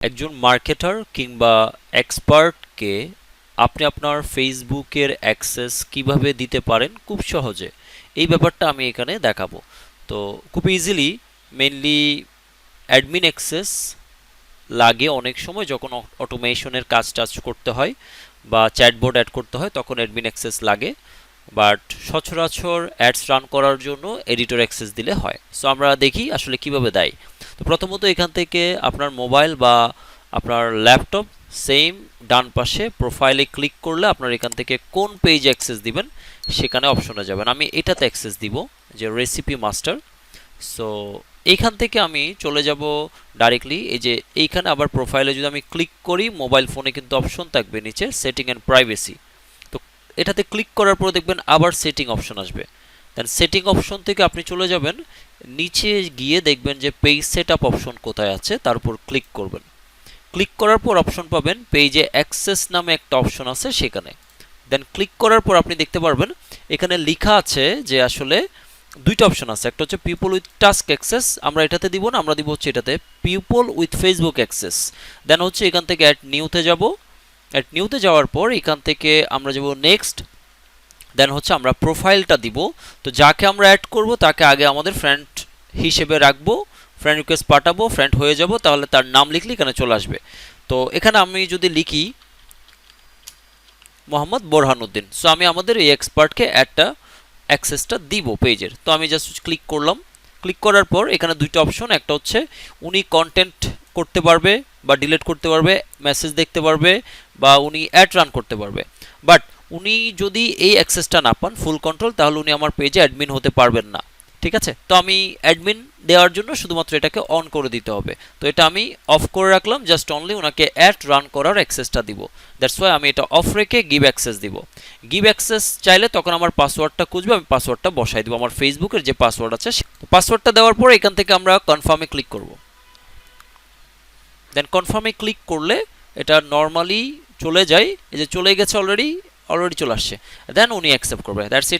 একজন মার্কেটার কিংবা এক্সপার্টকে আপনি আপনার ফেসবুকের অ্যাক্সেস কীভাবে দিতে পারেন খুব সহজে। এই ব্যাপারটা আমি এখানে দেখাবো। তো খুব ইজিলি মেনলি অ্যাডমিন অ্যাক্সেস লাগে অনেক সময় যখন অটোমেশনের কাজ টাজ করতে হয় বা চ্যাটবোর্ড অ্যাড করতে হয়, তখন অ্যাডমিন অ্যাক্সেস লাগে। বাট সচরাচর অ্যাডস রান করার জন্য এডিটর অ্যাক্সেস দিলে হয়। সো আমরা দেখি আসলে কীভাবে দেয়। তো প্রথমত এখান থেকে আপনার মোবাইল বা আপনার ল্যাপটপ সেম ডান পাশে প্রোফাইলে ক্লিক করলে আপনার এখান থেকে কোন পেজ অ্যাক্সেস দিবেন সেখানে অপশনে যাবেন। আমি এটাতে অ্যাক্সেস দিব যে রেসিপি মাস্টার। সো এইখান থেকে আমি চলে যাব ডাইরেক্টলি। এই যে এইখানে আবার প্রোফাইলে যদি আমি ক্লিক করি, মোবাইল ফোনে কিন্তু অপশন থাকবে নিচে, সেটিং অ্যান্ড প্রাইভেসি। এটাতে ক্লিক করার পর দেখবেন আবার সেটিং অপশন আসবে। দেন সেটিং অপশন থেকে আপনি চলে যাবেন, নিচে গিয়ে দেখবেন যে পেজ সেট আপ অপশন কোথায় আছে, তার উপর ক্লিক করবেন। ক্লিক করার পর অপশন পাবেন পেজে অ্যাক্সেস নামে একটা অপশন আছে সেখানে। দেন ক্লিক করার পর আপনি দেখতে পারবেন, এখানে লেখা আছে যে আসলে দুইটা অপশন আছে। একটা হচ্ছে পিপল উইথ টাস্ক অ্যাক্সেস আমরা এটাতে দিব না, আমরা দিব হচ্ছে এটাতে people with Facebook access then হচ্ছে এখান থেকে অ্যাট নিউতে যাব। অ্যাট নিউতে যাওয়ার পর এখান থেকে আমরা যাব নেক্সট দেন হচ্ছে আমরা প্রোফাইলটা দিব। তো যাকে আমরা অ্যাড করব, তাকে আগে আমাদের ফ্রেন্ড হিসেবে রাখব ফ্রেন্ড রিকোয়েস্ট পাঠাবো ফ্রেন্ড হয়ে যাব, তাহলে তার নাম লিখলে এখানে চলে আসবে। তো এখানে আমি যদি লিখি, মোহাম্মদ বোরহানুদ্দিন। সো আমি আমাদের এই এক্সপার্টকে একটা অ্যাক্সেসটা দিব পেজের তো আমি জাস্ট ক্লিক করলাম। ক্লিক করার পর এখানে দুইটা অপশন একটা হচ্ছে উনি কন্টেন্ট করতে পারবে বা ডিলিট করতে পারবে মেসেজ দেখতে পারবে বা উনি অ্যাড রান করতে পারবে। বাট উনি যদি এই অ্যাক্সেসটা না পান ফুল কন্ট্রোল তাহলে উনি আমার পেজে অ্যাডমিন হতে পারবেন না। ঠিক আছে? তো আমি অ্যাডমিন দেওয়ার জন্য শুধুমাত্র এটাকে অন করে দিতে হবে। তো এটা আমি অফ করে রাখলাম জাস্ট অনলি ওনাকে অ্যাড রান করার অ্যাক্সেসটা দিব। দ্যাটস ওয়াই আমি এটা অফ রেখে গিভ অ্যাক্সেস দিব। গিভ অ্যাক্সেস চাইলে তখন আমার পাসওয়ার্ডটা খুঁজবে, আমি পাসওয়ার্ডটা বসাই দিব। আমার ফেসবুকের যে পাসওয়ার্ড আছে পাসওয়ার্ডটা দেওয়ার পর এখান থেকে আমরা কনফার্মে ক্লিক করব। দেন কনফার্মে ক্লিক করলে এটা নর্মালি চলে যায়। এই যে চলে গেছে অলরেডি অলরেডি চলে আসছে। দেন উনি অ্যাকসেপ্ট করবে। That's it